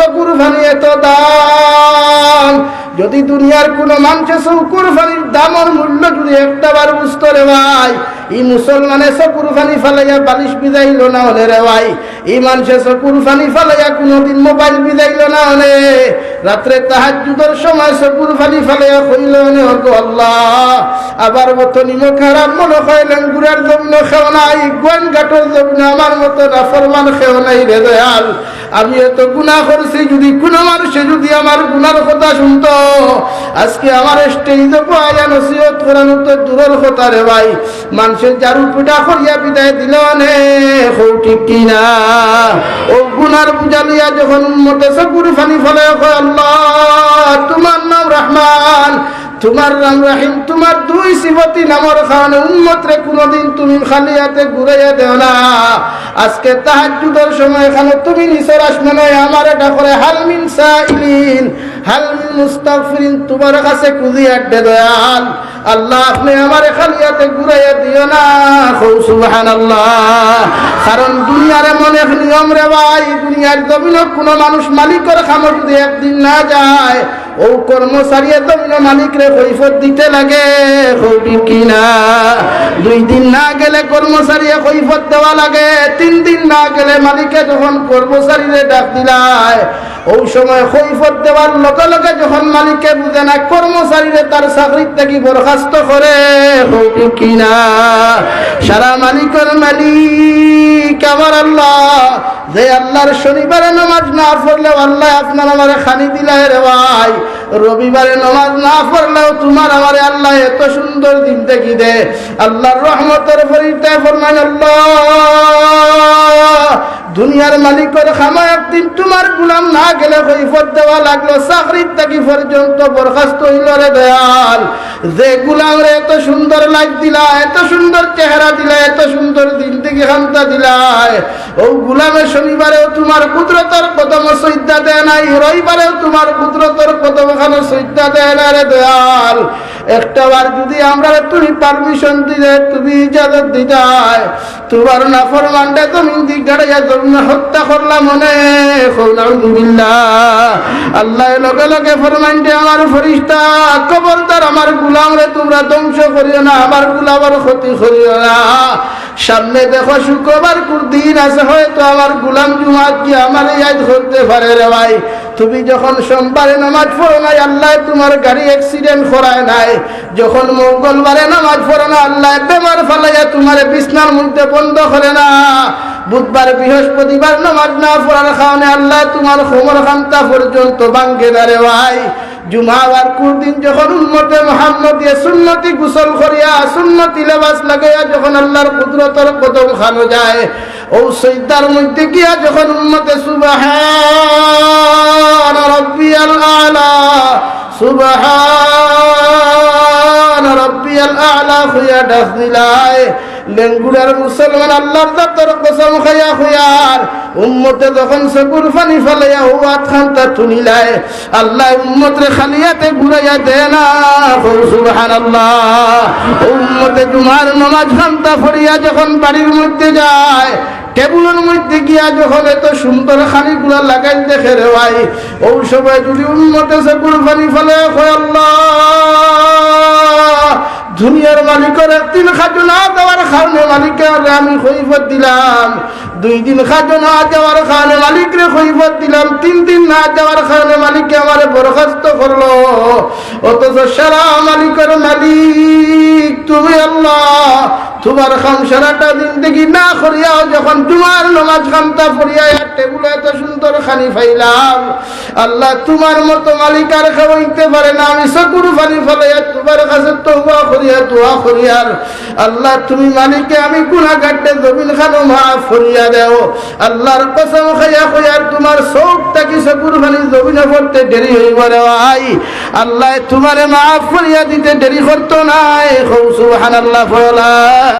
চকুর funny এত দাম। যদি দুনিয়ার কোনো মানুষের চকুর ফানির দামর মূল্য যদি একটা বার বুঝতো রে ভাই ই মুসলমানে ফালাইয়া বালিশ বিদাইল না হলে রে ভাই? ই মানুষে চকুর ফানি ফালাইয়া কোনোদিন মোবাইল বিদাইল না হলে? রাত্রে তাহাজুদের সময় চকুর ফানি ফালাইয়া কইল নে আল্লাহ। আবার মতো নিমো খারাপ মনে কইলেন গুড়ার জমিন খেও নাই গোয়ান ঘাটর জমিন আমার মতো না ফরমান খেও নাই রে দয়াল। আমি এত গুণা করছি, যদি কোনো মানুষে যদি আমার গুনার কথা শুনতো, আজকে আমার স্টেজে পায়া নসিহত করানো তো দূরের কথা রে ভাই। মানুষের জারু পিঠা করিয়া বিদায় দিল নে হৌ ঠিক কিনা ও গুনার পূজা লইয়া যখন উন্মতে সকুর ফানি ফলে আল্লাহ, তোমার নাম রহমান তোমার নাম রাহিম, তোমার দুই সিফতি নামর খান উন্মত রে কোনদিন তুমি খালি হাতে ঘুরাইয়া দেও না। আজকে তাহাজ্জুদের সময় এখানে তুমি নিচের আসমানে আমার এটা করে হালমিন সাইলিন হালমিন মুস্তাগফিরিন, তোমার কাছে কুদি আড্ডে দয়াল আল্লাহ, আপনি আমার খালি হাতে ঘুরাইয়া দিও না। খুব সুবহানাল্লাহ। কারণ দুনিয়ার এমন এক নিয়ম রে ভাই, দুনিয়ার জমিন কোনো মানুষ মালিকের খামো যদি একদিন না যায় ও কর্মচারী জমিন মালিক রে, কৈফত দিতে লাগে হৌটি কিনা দুই দিন না গেলে কর্মচারী কৈফত দেওয়া লাগে, তিন দিন না গেলে মালিকে যখন কর্মচারীরে ডাক দিলায় ওই সময় কৈফত দেওয়ার লগে লগে যখন মালিকে বুঝে না কর্মচারীরে তার চাকরির থেকে বরখাস্ত করে কিনা সারা মালিকের মালিক, আমার আল্লাহ, যে আল্লাহর শনিবারে নামাজ না পড়লেও আল্লাহ আপনার আমার খানি দিলাই রে ভাই। রবিবারে নামাজ না পড়লেও তোমার আমার আল্লাহ এত সুন্দর দিন দেখি দে। আল্লাহর রহমতের ফরিতে ফরমান আল্লাহ দুনিয়ার মালিকের খামা একদিন তোমার গুলাম না গেলে কৈফত দেওয়া লাগল, চাকরির থাকি পর্যন্ত বরখাস্ত হইল রে দয়াল। যে গুলাম রে এত সুন্দর লাইফ দিলা, এত সুন্দর চেহারা দিলা, এত সুন্দর দিন থেকে খামতা দিলায় ও গুলামের শনিবারেও তোমার কুদরতর কদম সৈদ্যা দেয় নাই, রবিবারেও তোমার কুদরতর কদম খানে সৈদ্যা দেয় না রে দয়াল। একটা বার যদি আমরা তুমি পারমিশন দিলে, তুমি ইজাজত দিতায় তোমার না ফরমানটা তুমি দিগাড়াইয়া জমিন হত্যা করলাম মনে। আল্লাহ লগে লগে ফরমানটা আমার ফরিস্তা কবরদার আমার গুলাম রে, তোমরা ধ্বংস করিও না, আমার গুলামের ক্ষতি করিও না। সামনে দেখো, শুক্রবার দিন আছে, হয়তো আমার গুলাম জুমাত কি আমার ইয়াদ করতে পারে রে ভাই। তুমি যখন সোমবারে নামাজ পড়ো নাই, আল্লাহ তোমার গাড়ি অ্যাক্সিডেন্ট করায় নাই। যখন মঙ্গলবারে নামাজ পড়ো না, আল্লাহ বেমার ফালাইয়া তোমার বিছনার মধ্যে বন্ধ করে না। বুধবার, বৃহস্পতিবার নামাজ না পড়ার কারণে আল্লাহ তোমার কোমর খান্তা পর্যন্ত ভাঙ্গে দাঁড়ে ভাই। জুমাবার কুরদিন যখন উন্মতে মোহাম্মদ সুন্নতি গুসল করিয়া সুন্নতি লেবাস লাগাইয়া যখন আল্লাহর কুদরতর কদম খানো যায়, ও সৈদার মধ্যে গিয়া যখন উন্মতে সুবাহান রব্বিয়াল আলা, সুবাহান রব্বিয়াল আলা হইয়া ডাক দিলায় লেঙ্গুড়ার মুসলমান আল্লাহর দাতর কসম খাইয়া খুয়ার উম্মতে যখন সকুর ফানি ফেলাইয়া হুয়াত খান্তা তুলিলায় আল্লাহ উম্মতরে খালিয়াতে ঘুরাইয়া দে না। সুবহানাল্লাহ। উম্মতে তোমার নমাজ খান্তা ফরিয়া যখন বাড়ির মধ্যে যায়, টেবুলের মধ্যে গিয়া যখন এত সুন্দর খালি গুলা লাগাই দেখে রে ভাই, ওই সময় যদি উন্মতে সকুর ফানি ফেলে আল্লাহ দুনিয়ার মালিকের একদিন খাজনা দেওয়ার কারণে মালিকের আমি কৈফত দিলাম। দুই দিন খাজনা দেওয়ার কারণে মালিকরে কৈফত দিলাম। তিন দিন না দেওয়ার কারণে মালিককে আমার বরখাস্ত করল। অথচ সারা মালিকের মালিক তুমি আল্লাহ। তোমার খাম সারাটা দিন দেখি না করিয়াও যখন তোমার নমাজ খামতা ফরিয়া টেবুলে এত সুন্দর খানি ফাইলাম আল্লাহ তোমার মতো মালিক আর খাওয়াইতে পারে না। আমি সকুর ফানি ফেলাইয়া তোমার কাছে তৌবা করিয়া, দোয়া করিয়ার আল্লাহ তুমি মালিকে, আমি গুণা কাটতে জমিন খানো মাফ করিয়া দেও। আল্লাহর কসম খাইয়া কইয়ার তোমার সব তাকি সকুর ফানি জমিনে পড়তে দেরি হইব রে ভাই? আল্লাহ তোমারে মাফ করিয়া দিতে দেরি করতো নাই। খুব সুবহানাল্লাহ ফলা